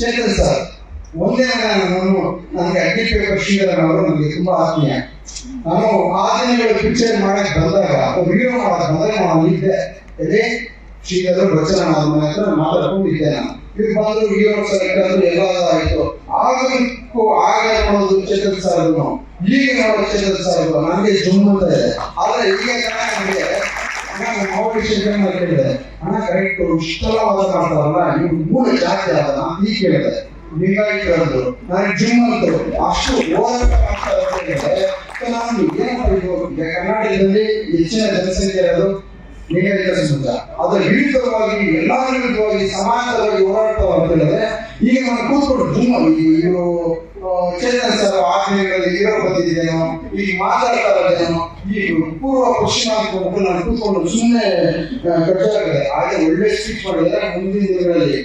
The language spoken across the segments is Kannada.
ಚೇತನ್ ಸರ್, ಒಂದೇ ನಾನು ನನಗೆ ಅಡ್ಡಿ ಪೇಪರ್ ಶ್ರೀಧರನ್ ಅವರು ನನಗೆ ತುಂಬಾ ಆತ್ಮೀಯ. ನಾನು ಆ ದಿನಗಳು ಪಿಕ್ಚರ್ ಮಾಡಕ್ ಬಂದಾಗ ವಿಡಿಯೋ ಮಾಡಕ್ ಬಂದಾಗ ನಾನು ಇದ್ದೆ. ಅದೇ ಶ್ರೀಧರ್ ವಚನ ಮನೆ ಹತ್ರ ಮಾತಾಡ್ಕೊಂಡಿದ್ದೆ ನಾನು. ಈಗ ಬಂದ್ರು ವಿಡಿಯೋ ಸೆಲೆಕ್ಟ್ ಎಲ್ಲ ಆಯ್ತು. ಆಗಕ್ಕೂ ಆಗ ನೋಡೋದು ಚೇತನ್ ಸರ್ ಈಗ ನೋಡೋದು ಚೇತನ್ ಸರ್ ನನಗೆ ಜುಮ್ ಅಂತ ಇದೆ. ಆದ್ರೆ ಈಗ ನನಗೆ ನಾನು ಮೌಢ್ಯ ಕೇಳಿದೆ ಹಣ ಕರೆಕ್ಟ್ ಇಷ್ಟೆಲ್ಲ ವಾದ ಮಾಡ್ತಾರಲ್ಲ ನೀವು ಮೂಲ ಜಾತಿ ಆದ ಈಗ ಕೇಳಿದೆ ಹೀಗಾಗಿ ಕೇಳಿದ್ರು ನಾನು ಜಿಮ್ ಅಂತ ಅಷ್ಟು ನಾನು ಇದು? ಕರ್ನಾಟಕದಲ್ಲಿ ಹೆಚ್ಚಿನ ಜನಸಂಖ್ಯೆ ಇರೋದು ನಿಗದಿತ ಸಮಾಜ ಅದರ ವಿರುದ್ಧವಾಗಿ ಎಲ್ಲಾ ವಿರುದ್ಧವಾಗಿ ಸಮಾಜವಾಗಿ ಹೋರಾಟ ಅಂತ ಹೇಳಿದ್ರೆ ಈಗ ನಾನು ಕೂತ್ಕೊಂಡು ಇವರು ಚೇತನ್ ಸರ್ ಆಜ್ಞೆಗಳಲ್ಲಿ ಇರೋ ಬಂದಿದ್ದೇನೋ ಈಗ ಮಾತಾಡ್ತಾ ಇರೋದೇನೋ ಈ ಪೂರ್ವ ಪಶ್ಚಿಮ ನಾನು ಕೂತ್ಕೊಂಡು ಸುಮ್ಮನೆ ಕಟ್ಟಾಗಿದೆ ಹಾಗೆ ಒಳ್ಳೆ ಸ್ಪೀಚ್ ಮಾಡಿದ್ರೆ ಮುಂದಿನ ದಿನಗಳಲ್ಲಿ.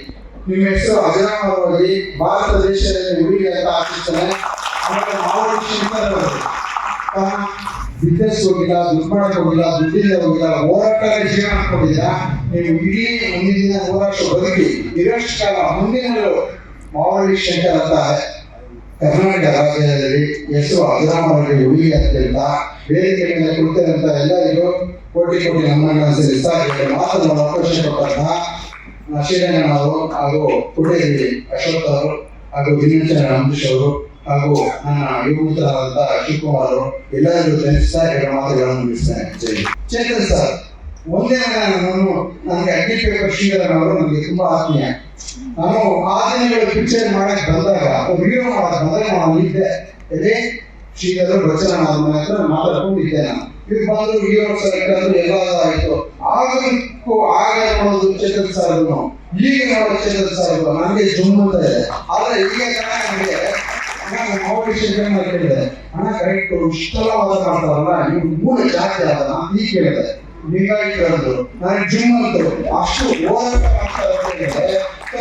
ನಿಮ್ಮ ಹೆಸರು ಅಜರಾಮರವಾಗಿ ಭಾರತ ದೇಶದಲ್ಲಿ ಉಳಿಗೆ ಅಂತ ಆಶಿಸ್ತೇನೆ. ಆಮೇಲೆ ತಾನು ಬಿಸ್ನೆಸ್ ಹೋಗಿಲ್ಲ ದುಡ್ಡು ಮಾಡಕ್ಕೆ ಹೋಗಿಲ್ಲ ದುಡ್ಡಿಲ್ಲ ಹೋಗಿಲ್ಲ ಹೋರಾಟದಲ್ಲಿ ಜೀವನ ಹಾಕೊಂಡಿದ್ದೀರಾ ನೀವು ಇಡೀ ಮುಂದಿನ ದಿನ ಹೋರಾಟ ಬದುಕಿ ಇರೋಷ್ಟು ಕಾಲ ಮುಂದಿನ ಮಾವಳಿ ಶಂಕರ್ ಅಂತ ಕರ್ನಾಟಕ ರಾಜ್ಯದಲ್ಲಿ ಹೆಸರು ಅಜರಾಮರವಾಗಿ ಉಳಿಗೆ ಅಂತಿಲ್ಲ ವೇದಿಕೆ ಮೇಲೆ ಕುಳಿತಿರುವಂತ ಎಲ್ಲರಿಗೂ ಕೋಟಿ ಕೋಟಿ ನಮ್ಮನ್ನ ಸೇರಿಸ್ತಾ ಮಾತನ್ನು ಅವಕಾಶ ಕೊಟ್ಟಂತಹ ಶ್ರೀರಂಗನ್ ಅವರು ಹಾಗೂ ಪುಟ್ಟೇರಿ ಅಶೋಕ್ ಅವರು ಹಾಗೂ ದಿನಚಂದ್ರ ಅಂಬರೀಶ್ ಅವರು. ಹಾಗೂ ನನ್ನ ಅಭಿಮುಖರಾದಂತಹ ಶಿವಕುಮಾರ್ ಅವರು ಎಲ್ಲರಿಗೂ ಧರಿಸ್ತಾ ಎರಡು ಮಾತುಗಳನ್ನು ಮುಗಿಸ್ತೇನೆ ಚೇತನ್ ಸರ್, ಒಂದೇ ನಾನು ನನಗೆ ಅಡ್ಡಿ ಪೇಪರ್ ಶ್ರೀಧರನ್ ಅವರು ನನಗೆ ತುಂಬಾ ಆತ್ಮೀಯ. ನಾನು ಆ ದಿನಗಳು ಪಿಕ್ಚರ್ ಮಾಡಕ್ ಬಂದಾಗ ವಿಡಿಯೋ ಮಾಡಕ್ ಬಂದಾಗ ನಾನು ಇದ್ದೆ. ಅದೇ ಶ್ರೀಧರ್ ವಚನ ಮಾಡಿದ ಹತ್ರ ಮಾತಾಡ್ಕೊಂಡಿದ್ದೆ ನಾನು. ಈಗ ಬಂದು ವಿಡಿಯೋ ಸೆಲೆಕ್ಟ್ ಆದ್ರು ಎಲ್ಲ ಆಗ ನೋಡೋದು ಚೇತನ್ ಸರ್ ಈಗ ನೋಡೋದು ಚೇತನ್ ಸರ್ ನನಗೆ ಜುಮ್ ಅಂತ ಇದೆ. ಆದ್ರೆ ಈಗ ನನಗೆ ಮೌಢ್ಯ ಕೇಳಿದೆ. ಹಣ ಕರೆಕ್ಟ್ ಇಷ್ಟೆಲ್ಲ ಕಾಣ್ತಾರಲ್ಲ ನೀವು ಮೂಲ ಜಾತಿ ಆಗಲ್ಲ ಈಗ ಕೇಳಿದೆ. ಹೀಗಾಗಿ ಕೇಳಿದ್ರು. ನಾನು ಜಿಮ್ ಅಂತ ಅಷ್ಟು ಓದಕ್ಕೆ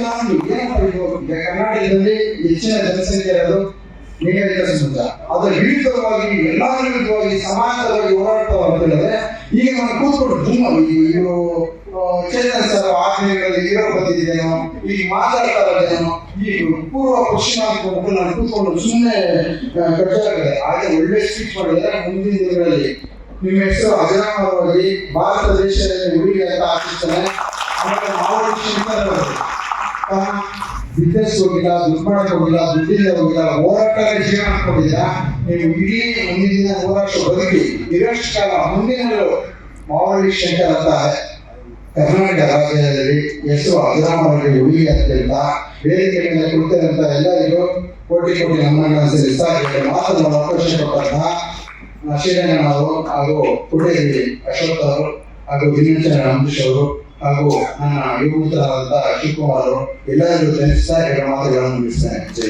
ನಾನು ಏನಪ್ಪ ಕರ್ನಾಟಕದಲ್ಲಿ ಹೆಚ್ಚಿನ ಜನಸಂಖ್ಯೆ ಇರೋದು ನಿಗದಿತ ಸಮಾಜ ಅದು ವಿರುದ್ಧವಾಗಿ ಎಲ್ಲಾ ವಿರುದ್ಧವಾಗಿ ಸಮಾಜವಾಗಿ ಹೋರಾಟ ಅಂತ ಹೇಳಿದ್ರೆ, ಈಗ ನಾನು ಕೂತ್ಕೊಂಡು ಜಿಮ್ ಇವರು ಚೇತನ್ ಸರ್ ಆತ್ಮೀಯಗಳಲ್ಲಿ ಇರೋ ಬಂದಿದ್ದೇನೋ ಈಗ ಮಾತಾಡ್ತಾ ಇದ್ದೇನೋ, ಈ ಪೂರ್ವ ಪಶ್ಚಿಮ ನಾನು ಕೂತ್ಕೊಂಡು ಸುಮ್ಮನೆ ಕಟ್ಟಾಗಿದೆ ಹಾಗೆ ಒಳ್ಳೆ ಸ್ಪೀಚ್ ಮಾಡಿದ್ರೆ ಮುಂದಿನ ದಿನಗಳಲ್ಲಿ. ನಿಮ್ಮ ಹೆಸರು ಅಜರಾಮರವಾಗಿ ಭಾರತ ದೇಶದಲ್ಲಿ ಉಳಿಗೆ ಅಂತ ಆಶಿಸ್ತೇನೆ. ಆಮೇಲೆ ಮಾವು ಬಿಸ್ನೆಸ್ ಹೋಗಿಲ್ಲ ದುಡ್ಡು ಮಾಡಕ್ ಹೋಗಿಲ್ಲ ದುಡ್ಡಿಂದ ಹೋಗಿಲ್ಲ ಹೋರಾಟದಲ್ಲಿ ಜೀವನ ಹಾಕೊಂಡಿದ್ದೀರಾ ನೀವು ಇಡೀ ಮುಂದಿನ ದಿನ ಹೋರಾಟ ಬದುಕಿ, ಇರಷ್ಟು ಕಾಲ ಮುಂದಿನ ಮಾವಳಿ ಶಂಕರ್ ಅಂತ ಕರ್ನಾಟಕ ರಾಜ್ಯದಲ್ಲಿ ಹೆಸರು ಅಂತ ಹೇಳ್ತಾ ವೇದಿಕೆ ಮೇಲೆ ಎಲ್ಲರಿಗೂ ಕೋಟಿ ಕೋಟಿ ನಮ್ಮನ್ನ ಸಲ್ಲಿಸ್ತಾರೆ ಮಾತನಾಡುವ ಅವಕಾಶ ಕೊಟ್ಟಂತಹ ಶ್ರೀರಂಗನ್ ಅವರು ಹಾಗೂ ಪುಟ್ಟೇರಿ ಅಶೋಕ್ ಅವರು ಹಾಗೂ ದಿನಚಂದ್ರ ಅಂಬರೀಶ್ ಅವರು. ಹಾಗೂ ನನ್ನ ಯುವಕರಾದಂತಹ ಶಿವಕುಮಾರ್ ಅವರು ಎಲ್ಲರಿಗೂ ಧರಿಸ್ತಾ ಎರಡು ಮಾತುಗಳನ್ನು ಮುಗಿಸ್ತೇನೆ ಜೈ